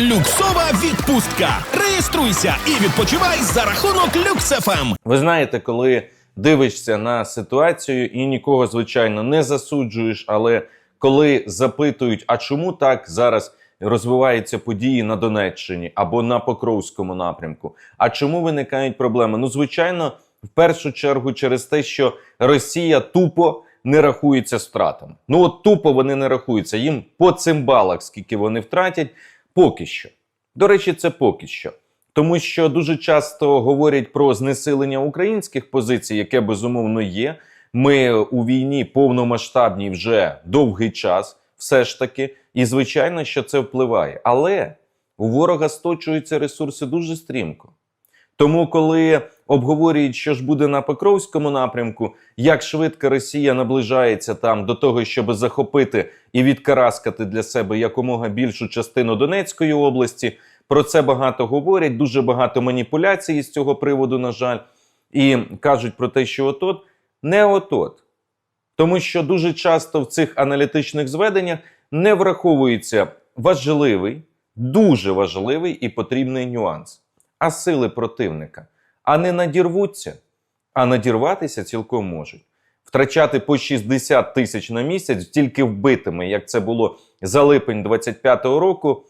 Люксова відпустка. Реєструйся і відпочивай за рахунок Люксефем. Ви знаєте, коли дивишся на ситуацію і нікого, звичайно, не засуджуєш, але коли запитують, а чому так зараз розвиваються події на Донеччині або на Покровському напрямку, а чому виникають проблеми? Ну, звичайно, в першу чергу через те, що Росія тупо не рахується з втратами. Ну от тупо вони не рахуються. Їм по цим балах, скільки вони втратять, поки що. До речі, це поки що. Тому що дуже часто говорять про знесилення українських позицій, яке безумовно є. Ми у війні повномасштабній вже довгий час, все ж таки, і звичайно, що це впливає. Але у ворога сточуються ресурси дуже стрімко. Тому, коли обговорюють, що ж буде на Покровському напрямку, як швидко Росія наближається там до того, щоб захопити і відкараскати для себе якомога більшу частину Донецької області, про це багато говорять, дуже багато маніпуляцій з цього приводу, на жаль, і кажуть про те, що отот не отот. Тому що дуже часто в цих аналітичних зведеннях не враховується важливий, дуже важливий і потрібний нюанс а сили противника. А не надірвуться, а надірватися цілком можуть. Втрачати по 60 тисяч на місяць тільки вбитими, як це було за липень 25-го року,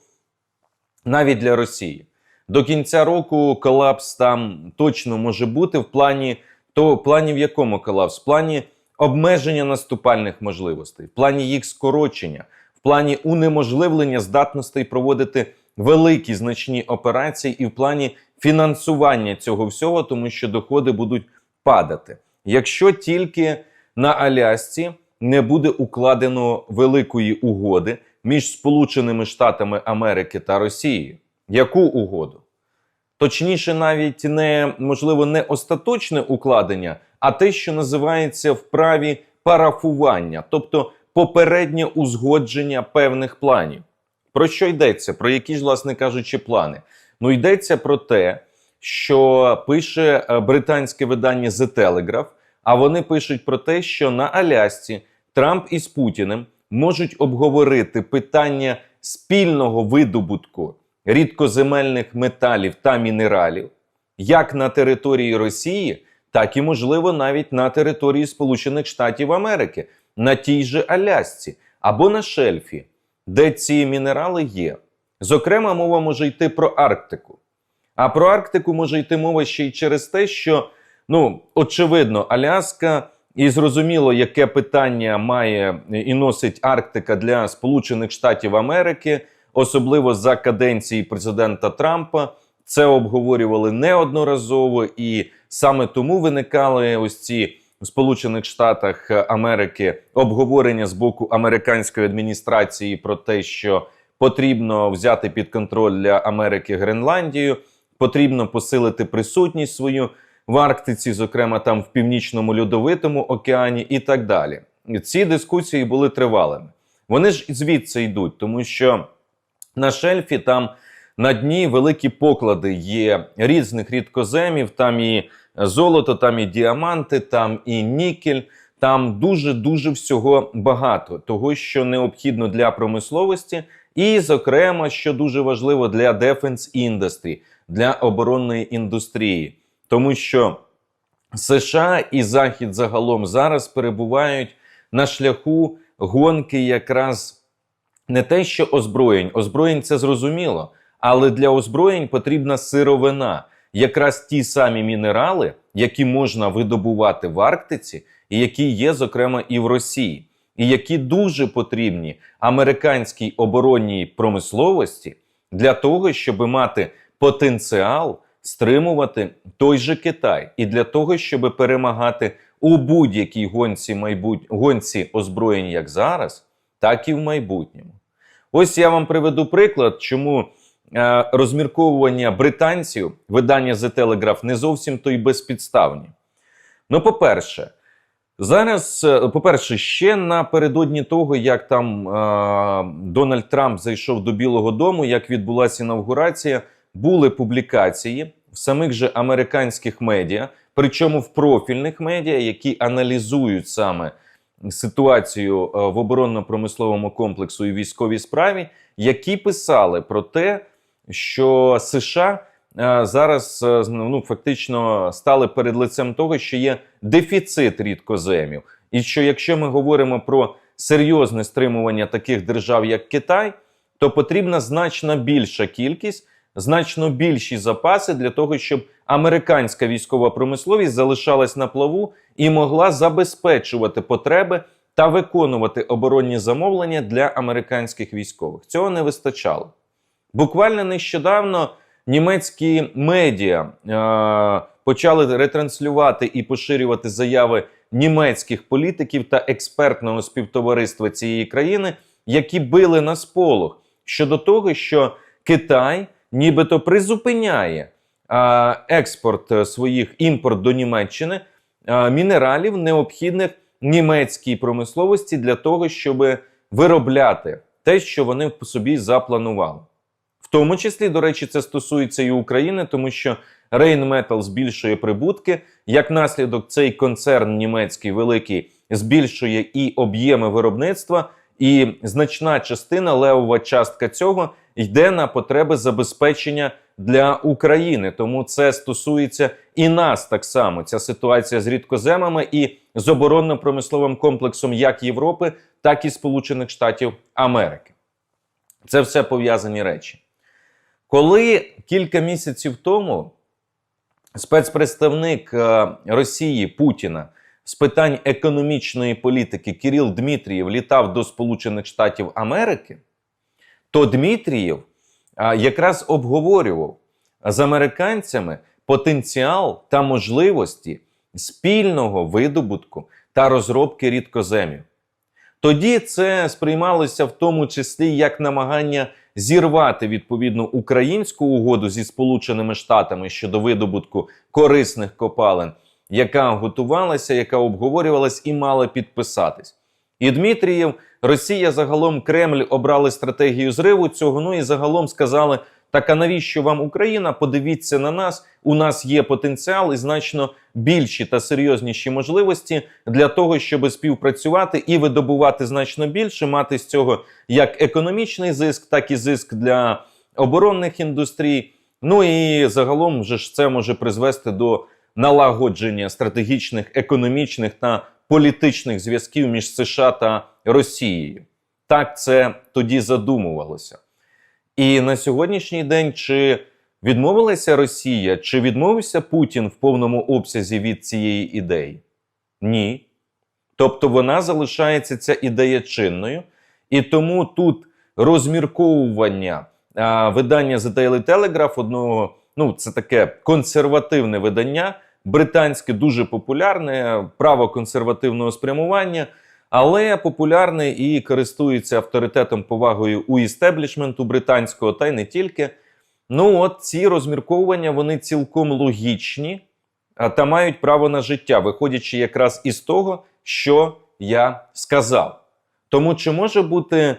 навіть для Росії. До кінця року колапс там точно може бути в плані то в плані в якому колапс? В плані обмеження наступальних можливостей, в плані їх скорочення, в плані унеможливлення здатностей проводити великі значні операції і в плані фінансування цього всього, тому що доходи будуть падати. Якщо тільки на Алясці не буде укладено великої угоди між Сполученими Штатами Америки та Росією, яку угоду? Точніше, навіть не можливо не остаточне укладення, а те, що називається вправі парафування, тобто попереднє узгодження певних планів. Про що йдеться? Про які ж, власне кажучи, плани? Ну йдеться про те, що пише е, британське видання The Telegraph, а вони пишуть про те, що на Алясці Трамп із Путіним можуть обговорити питання спільного видобутку рідкоземельних металів та мінералів, як на території Росії, так і можливо навіть на території Сполучених Штатів Америки, на тій же Алясці або на шельфі, де ці мінерали є. Зокрема, мова може йти про Арктику. А про Арктику може йти мова ще й через те, що, ну, очевидно, Аляска і зрозуміло, яке питання має і носить Арктика для Сполучених Штатів Америки, особливо за каденції президента Трампа. Це обговорювали неодноразово, і саме тому виникали ось ці в Сполучених Штатах Америки обговорення з боку американської адміністрації про те, що потрібно взяти під контроль для Америки Гренландію, потрібно посилити присутність свою в Арктиці, зокрема там в північному льодовитому океані, і так далі. Ці дискусії були тривалими. Вони ж звідси йдуть, тому що на шельфі там на дні великі поклади є різних рідкоземів, там і золото, там і діаманти, там і нікель. Там дуже дуже всього багато, того, що необхідно для промисловості, і, зокрема, що дуже важливо для Defense Industry, для оборонної індустрії, тому що США і Захід загалом зараз перебувають на шляху гонки, якраз не те, що озброєнь, озброєнь це зрозуміло, але для озброєнь потрібна сировина, якраз ті самі мінерали, які можна видобувати в Арктиці, і які є, зокрема, і в Росії, і які дуже потрібні американській оборонній промисловості для того, щоб мати потенціал стримувати той же Китай, і для того, щоб перемагати у будь-якій гонці майбут... гонці озброєнь, як зараз, так і в майбутньому. Ось я вам приведу приклад, чому розмірковування британців видання The Telegraph не зовсім то й безпідставні. Ну, по-перше, зараз, е, по-перше, ще напередодні того, як там е, Дональд Трамп зайшов до Білого Дому, як відбулася інавгурація, були публікації в самих же американських медіа, причому в профільних медіа, які аналізують саме ситуацію е, в оборонно-промисловому комплексу і військовій справі, які писали про те, що США е, зараз е, ну, фактично стали перед лицем того, що є дефіцит рідкоземів, і що якщо ми говоримо про серйозне стримування таких держав, як Китай, то потрібна значно більша кількість, значно більші запаси для того, щоб американська військова промисловість залишалась на плаву і могла забезпечувати потреби та виконувати оборонні замовлення для американських військових. Цього не вистачало. Буквально нещодавно німецькі медіа е, почали ретранслювати і поширювати заяви німецьких політиків та експертного співтовариства цієї країни, які били на сполох щодо того, що Китай нібито призупиняє е, експорт своїх імпорт до Німеччини е, мінералів, необхідних німецькій промисловості для того, щоб виробляти те, що вони в собі запланували. В тому числі, до речі, це стосується і України, тому що Rheinmetall збільшує прибутки. Як наслідок, цей концерн німецький великий збільшує і об'єми виробництва, і значна частина, левова частка цього йде на потреби забезпечення для України. Тому це стосується і нас так само. Ця ситуація з рідкоземами і з оборонно-промисловим комплексом як Європи, так і Сполучених Штатів Америки. Це все пов'язані речі. Коли кілька місяців тому спецпредставник е, Росії Путіна з питань економічної політики Кирил Дмитрієв літав до Сполучених Штатів Америки, то Дмитрієв е, якраз обговорював з американцями потенціал та можливості спільного видобутку та розробки рідкоземів. Тоді це сприймалося в тому числі як намагання зірвати відповідну українську угоду зі Сполученими Штатами щодо видобутку корисних копалин, яка готувалася, яка обговорювалась і мала підписатись. І Дмитрієв, Росія загалом Кремль обрали стратегію зриву цього. Ну і загалом сказали: так а навіщо вам Україна? Подивіться на нас. У нас є потенціал і значно більші та серйозніші можливості для того, щоб співпрацювати і видобувати значно більше, мати з цього як економічний зиск, так і зиск для оборонних індустрій. Ну і загалом вже ж це може призвести до налагодження стратегічних, економічних та політичних зв'язків між США та Росією. Так це тоді задумувалося. І на сьогоднішній день чи відмовилася Росія, чи відмовився Путін в повному обсязі від цієї ідеї? Ні. Тобто вона залишається ця ідея чинною, і тому тут розмірковування а, видання The Daily Telegraph, одного, ну це таке консервативне видання, британське, дуже популярне, право консервативного спрямування але популярний і користується авторитетом повагою у істеблішменту британського, та й не тільки. Ну, от ці розмірковування вони цілком логічні та мають право на життя, виходячи якраз із того, що я сказав. Тому чи може бути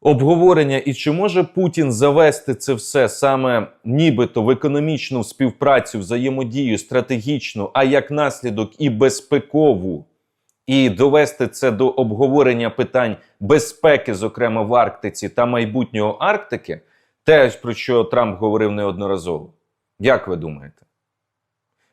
обговорення, і чи може Путін завести це все саме нібито в економічну співпрацю, взаємодію стратегічну, а як наслідок і безпекову? І довести це до обговорення питань безпеки, зокрема в Арктиці та майбутнього Арктики, те, про що Трамп говорив неодноразово. Як ви думаєте?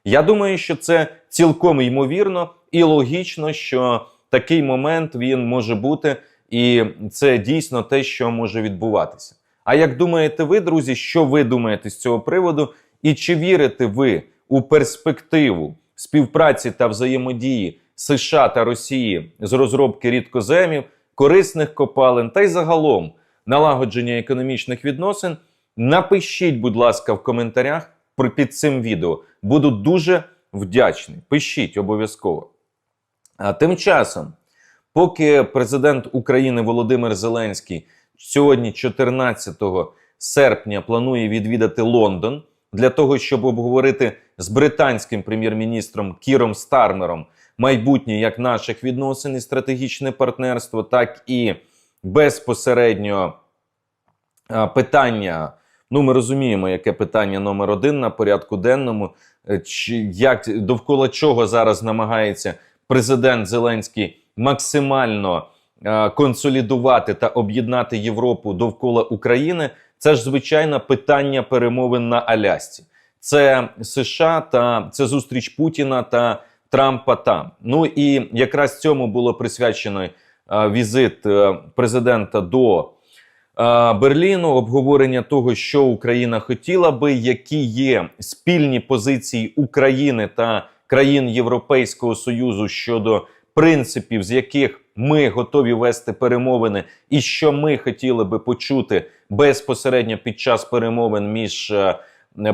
Я думаю, що це цілком ймовірно і логічно, що такий момент він може бути, і це дійсно те, що може відбуватися. А як думаєте ви, друзі, що ви думаєте з цього приводу? І чи вірите ви у перспективу співпраці та взаємодії США та Росії з розробки рідкоземів, корисних копалин та й загалом налагодження економічних відносин, напишіть, будь ласка, в коментарях під цим відео. Буду дуже вдячний. Пишіть обов'язково. А тим часом, поки президент України Володимир Зеленський сьогодні, 14 серпня, планує відвідати Лондон для того, щоб обговорити з британським прем'єр-міністром Кіром Стармером майбутнє як наших відносин і стратегічне партнерство, так і безпосередньо питання. Ну, ми розуміємо, яке питання номер один на порядку денному, е, чи як довкола чого зараз намагається президент Зеленський максимально консолідувати та об'єднати Європу довкола України. Це ж звичайно питання перемовин на Алясці. Це США та це зустріч Путіна та Трампа там. Ну і якраз цьому було присвячено е, візит е, президента до е, Берліну, обговорення того, що Україна хотіла би, які є спільні позиції України та країн Європейського Союзу щодо принципів, з яких ми готові вести перемовини, і що ми хотіли би почути безпосередньо під час перемовин між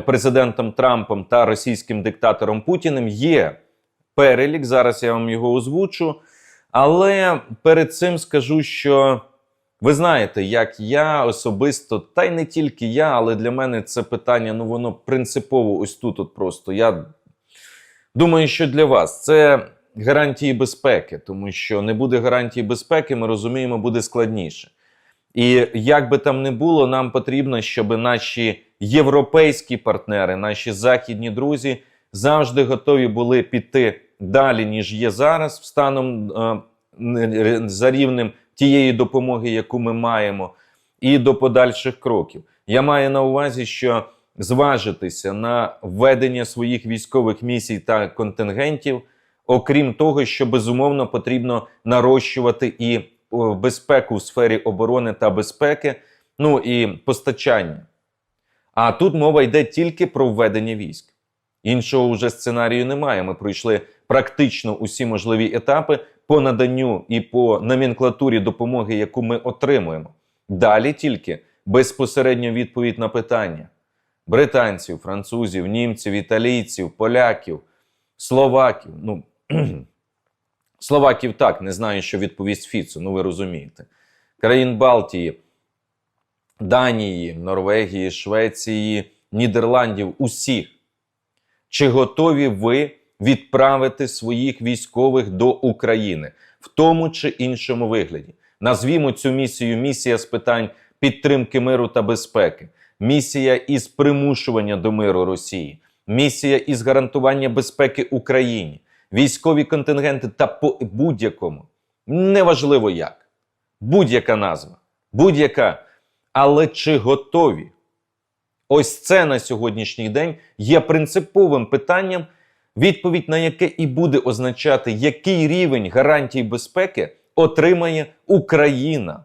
президентом Трампом та російським диктатором Путіним, є перелік. Зараз я вам його озвучу. Але перед цим скажу, що ви знаєте, як я особисто, та й не тільки я, але для мене це питання, ну воно принципово ось тут. От просто я думаю, що для вас це гарантії безпеки, тому що не буде гарантії безпеки, ми розуміємо, буде складніше. І як би там не було, нам потрібно, щоб наші європейські партнери, наші західні друзі завжди готові були піти далі, ніж є зараз, станом е, за рівнем тієї допомоги, яку ми маємо, і до подальших кроків. Я маю на увазі, що зважитися на введення своїх військових місій та контингентів, окрім того, що безумовно потрібно нарощувати і безпеку в сфері оборони та безпеки, ну і постачання. А тут мова йде тільки про введення військ. Іншого вже сценарію немає. Ми пройшли практично усі можливі етапи по наданню і по номенклатурі допомоги, яку ми отримуємо. Далі тільки безпосередньо відповідь на питання британців, французів, німців, італійців, поляків, словаків. Ну, словаків так, не знаю, що відповість Фіцу, ну ви розумієте. Країн Балтії, Данії, Норвегії, Швеції, Нідерландів, усіх. Чи готові ви відправити своїх військових до України в тому чи іншому вигляді? Назвімо цю місію місія з питань підтримки миру та безпеки, місія із примушування до миру Росії, місія із гарантування безпеки Україні, військові контингенти та по будь-якому. Неважливо як. Будь-яка назва, будь-яка. Але чи готові? Ось це на сьогоднішній день є принциповим питанням, відповідь на яке і буде означати, який рівень гарантій безпеки отримає Україна.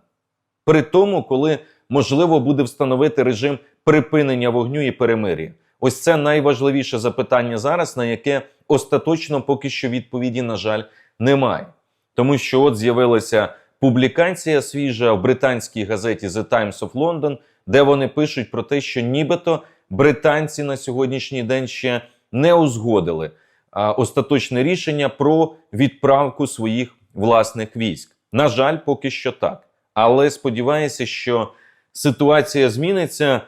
При тому, коли можливо буде встановити режим припинення вогню і перемир'я. Ось це найважливіше запитання зараз, на яке остаточно поки що відповіді, на жаль, немає. Тому що от з'явилася публікація свіжа в британській газеті The Times of London, де вони пишуть про те, що нібито британці на сьогоднішній день ще не узгодили а, остаточне рішення про відправку своїх власних військ. На жаль, поки що так. Але сподіваюся, що ситуація зміниться.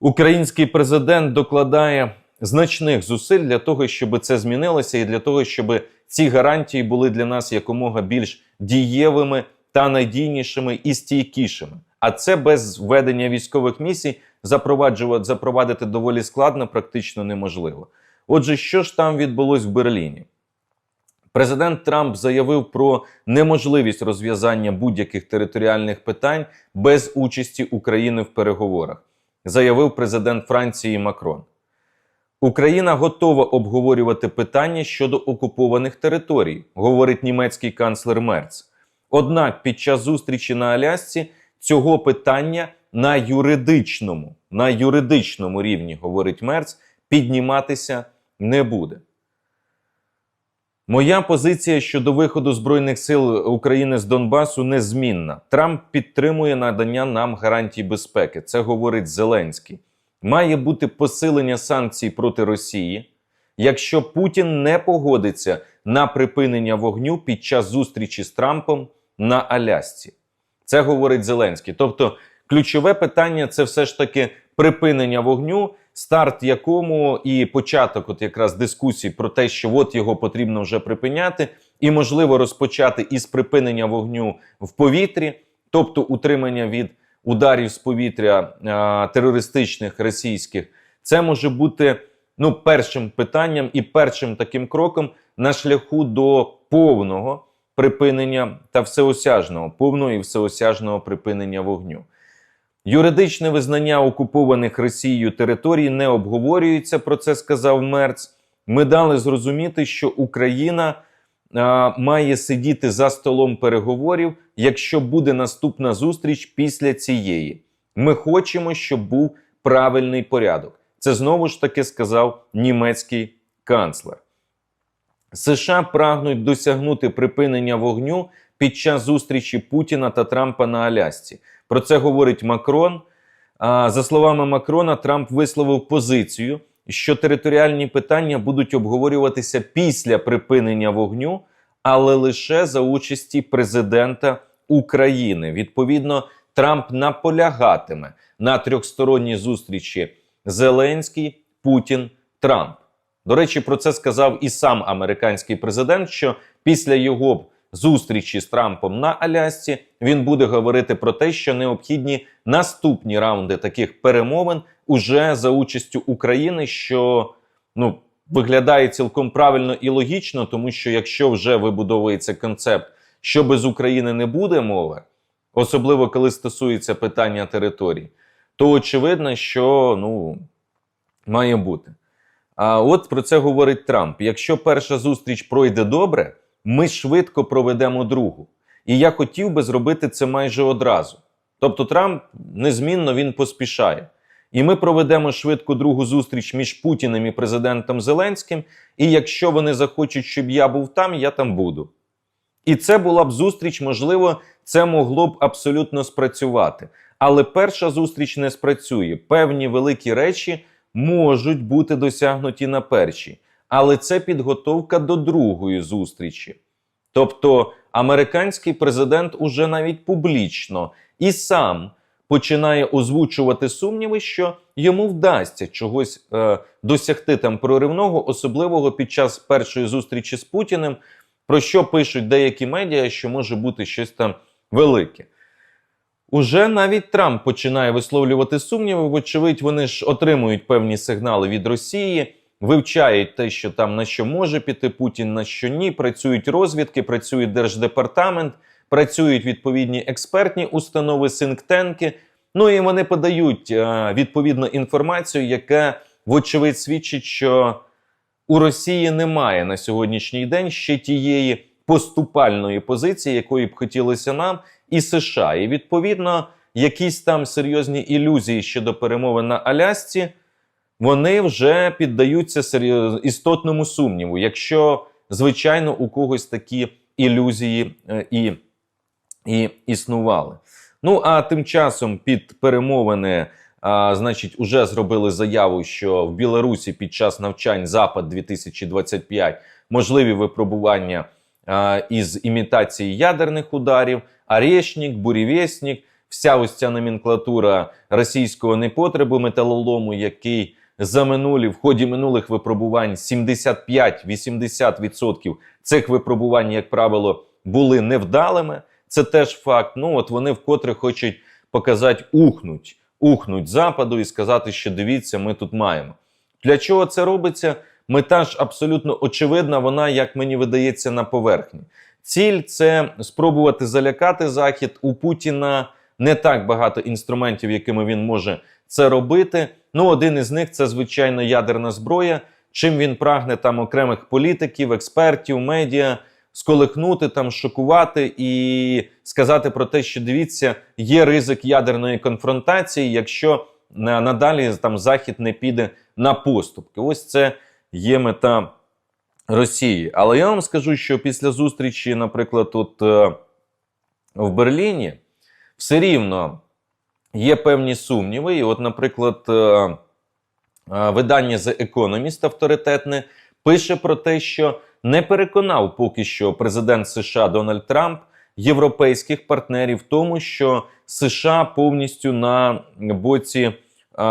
Український президент докладає значних зусиль для того, щоб це змінилося, і для того, щоб ці гарантії були для нас якомога більш дієвими та надійнішими і стійкішими. А це без введення військових місій запроваджувати запровадити доволі складно, практично неможливо. Отже, що ж там відбулось в Берліні? Президент Трамп заявив про неможливість розв'язання будь-яких територіальних питань без участі України в переговорах, заявив президент Франції Макрон. Україна готова обговорювати питання щодо окупованих територій, говорить німецький канцлер Мерц. Однак під час зустрічі на Алясці цього питання на юридичному, на юридичному рівні, говорить Мерц, підніматися не буде. Моя позиція щодо виходу Збройних сил України з Донбасу незмінна. Трамп підтримує надання нам гарантій безпеки. Це говорить Зеленський. Має бути посилення санкцій проти Росії, якщо Путін не погодиться на припинення вогню під час зустрічі з Трампом на Алясці. Це говорить Зеленський. Тобто, ключове питання це все ж таки припинення вогню, старт якому і початок, от якраз дискусій про те, що от його потрібно вже припиняти, і можливо розпочати із припинення вогню в повітрі, тобто утримання від ударів з повітря а, терористичних російських, це може бути ну першим питанням і першим таким кроком на шляху до повного припинення та всеосяжного, повного і всеосяжного припинення вогню. Юридичне визнання окупованих Росією територій не обговорюється. Про це сказав Мерц. Ми дали зрозуміти, що Україна а, має сидіти за столом переговорів, якщо буде наступна зустріч після цієї. Ми хочемо, щоб був правильний порядок. Це знову ж таки сказав німецький канцлер. США прагнуть досягнути припинення вогню під час зустрічі Путіна та Трампа на Алясці. Про це говорить Макрон. За словами Макрона, Трамп висловив позицію, що територіальні питання будуть обговорюватися після припинення вогню, але лише за участі президента України. Відповідно, Трамп наполягатиме на трьохсторонній зустрічі Зеленський, Путін, Трамп. До речі, про це сказав і сам американський президент, що після його зустрічі з Трампом на Алясці він буде говорити про те, що необхідні наступні раунди таких перемовин уже за участю України, що ну виглядає цілком правильно і логічно, тому що якщо вже вибудовується концепт, що без України не буде мови, особливо коли стосується питання територій, то очевидно, що ну має бути. А от про це говорить Трамп. Якщо перша зустріч пройде добре, ми швидко проведемо другу. І я хотів би зробити це майже одразу. Тобто, Трамп незмінно він поспішає. І ми проведемо швидко другу зустріч між Путіним і президентом Зеленським. І якщо вони захочуть, щоб я був там, я там буду. І це була б зустріч, можливо, це могло б абсолютно спрацювати. Але перша зустріч не спрацює. Певні великі речі можуть бути досягнуті на першій, але це підготовка до другої зустрічі. Тобто американський президент уже навіть публічно і сам починає озвучувати сумніви, що йому вдасться чогось е, досягти там проривного, особливого під час першої зустрічі з Путіним, про що пишуть деякі медіа, що може бути щось там велике. Уже навіть Трамп починає висловлювати сумніви. Вочевидь, вони ж отримують певні сигнали від Росії, вивчають те, що там на що може піти Путін, на що ні. Працюють розвідки, працює держдепартамент, працюють відповідні експертні установи, синктенки. Ну і вони подають е, відповідну інформацію, яка вочевидь свідчить, що у Росії немає на сьогоднішній день ще тієї поступальної позиції, якої б хотілося нам, і США. І відповідно, якісь там серйозні ілюзії щодо перемови на Алясці, вони вже піддаються серйоз... істотному сумніву, якщо, звичайно, у когось такі ілюзії е, і, і існували. Ну а тим часом під перемовини. А, значить, уже зробили заяву, що в Білорусі під час навчань Запад 2025 можливі випробування із імітації ядерних ударів, Орешник, Бурєвєснік, вся ось ця номенклатура російського непотребу металолому, який за минулі в ході минулих випробувань 75-80% цих випробувань, як правило, були невдалими. Це теж факт. Ну от вони вкотре хочуть показати ухнуть, ухнуть западу і сказати, що дивіться, ми тут маємо. Для чого це робиться? Мета ж абсолютно очевидна, вона, як мені видається, на поверхні. Ціль це спробувати залякати Захід. У Путіна не так багато інструментів, якими він може це робити. Ну, один із них це звичайно ядерна зброя. Чим він прагне там окремих політиків, експертів, медіа сколихнути, там шокувати і сказати про те, що дивіться, є ризик ядерної конфронтації, якщо надалі там Захід не піде на поступки. Ось це є мета Росії. Але я вам скажу, що після зустрічі, наприклад, тут е, в Берліні, все рівно є певні сумніви. І, от, наприклад, е, е, видання The Economist авторитетне пише про те, що не переконав поки що президент США Дональд Трамп європейських партнерів в тому, що США повністю на боці е,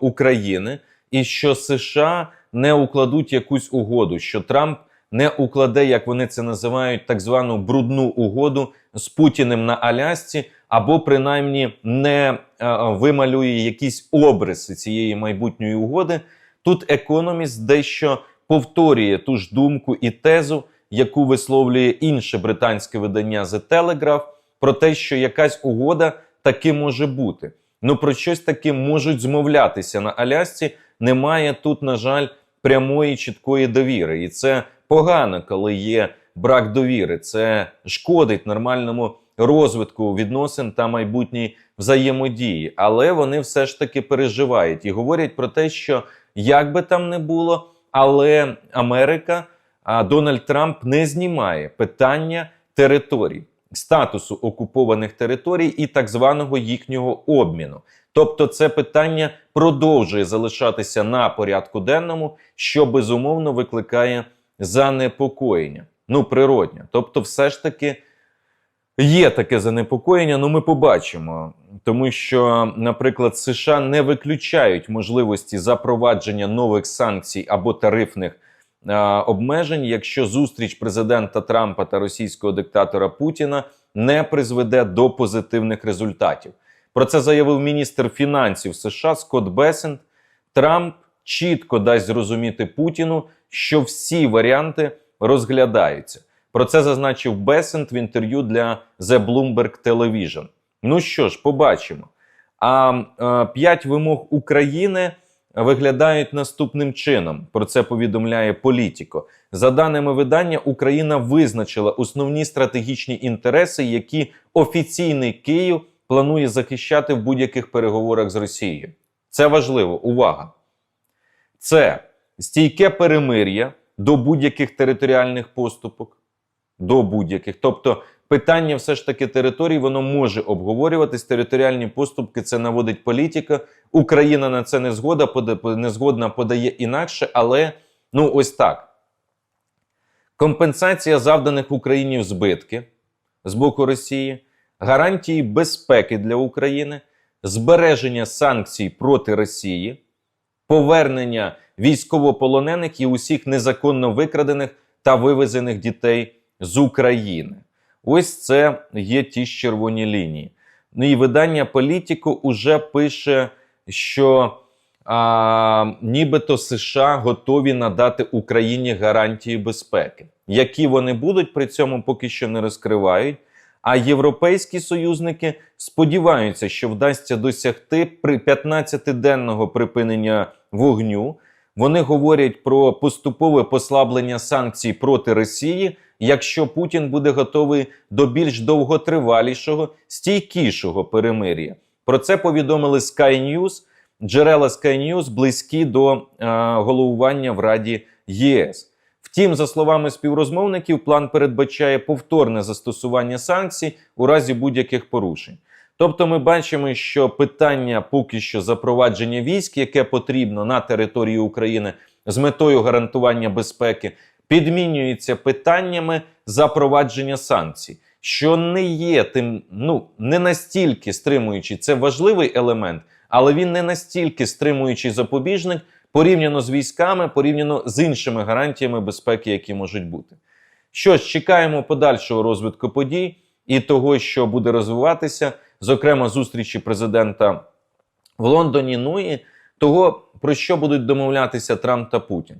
України, і що США не укладуть якусь угоду, що Трамп не укладе, як вони це називають, так звану брудну угоду з Путіним на Алясці, або принаймні не е, вималює якісь обриси цієї майбутньої угоди. Тут економіст дещо повторює ту ж думку і тезу, яку висловлює інше британське видання The Telegraph, про те, що якась угода таки може бути. Ну про щось таке можуть змовлятися на Алясці. Немає тут, на жаль, прямої чіткої довіри. І це погано, коли є брак довіри. Це шкодить нормальному розвитку відносин та майбутній взаємодії. Але вони все ж таки переживають і говорять про те, що як би там не було, але Америка, а Дональд Трамп не знімає питання територій, статусу окупованих територій і так званого їхнього обміну. Тобто, це питання продовжує залишатися на порядку денному, що безумовно викликає занепокоєння. Ну, природньо. Тобто, все ж таки є таке занепокоєння, ну ми побачимо. Тому що, наприклад, США не виключають можливості запровадження нових санкцій або тарифних обмежень, якщо зустріч президента Трампа та російського диктатора Путіна не призведе до позитивних результатів. Про це заявив міністр фінансів США Скотт Бесент. Трамп чітко дасть зрозуміти Путіну, що всі варіанти розглядаються. Про це зазначив Бесент в інтерв'ю для The Bloomberg Television. Ну що ж, побачимо. А е, п'ять вимог України виглядають наступним чином. Про це повідомляє Політіко. За даними видання, Україна визначила основні стратегічні інтереси, які офіційний Київ планує захищати в будь-яких переговорах з Росією. Це важливо. Увага! Це стійке перемир'я до будь-яких територіальних поступок. До будь-яких. Тобто питання все ж таки територій, воно може обговорюватись. Територіальні поступки це наводить політика. Україна на це не згода, не згодна подає інакше, але ну ось так. Компенсація завданих Україні збитки з боку Росії, гарантії безпеки для України, збереження санкцій проти Росії, повернення військовополонених і усіх незаконно викрадених та вивезених дітей з України. Ось це є ті ж червоні лінії. Ну і видання Політіко уже пише, що а, нібито США готові надати Україні гарантії безпеки. Які вони будуть, при цьому поки що не розкривають. А європейські союзники сподіваються, що вдасться досягти при 15-денного припинення вогню. Вони говорять про поступове послаблення санкцій проти Росії, якщо Путін буде готовий до більш довготривалішого, стійкішого перемир'я. Про це повідомили Sky News. Джерела Sky News близькі до е, головування в Раді ЄС. Втім, за словами співрозмовників, план передбачає повторне застосування санкцій у разі будь-яких порушень. Тобто, ми бачимо, що питання поки що запровадження військ, яке потрібно на території України з метою гарантування безпеки, підмінюється питаннями запровадження санкцій, що не є тим, ну не настільки стримуючий. Це важливий елемент, але він не настільки стримуючий запобіжник порівняно з військами, порівняно з іншими гарантіями безпеки, які можуть бути. Що ж, чекаємо подальшого розвитку подій і того, що буде розвиватися, зокрема зустрічі президента в Лондоні. Ну і того, про що будуть домовлятися Трамп та Путін.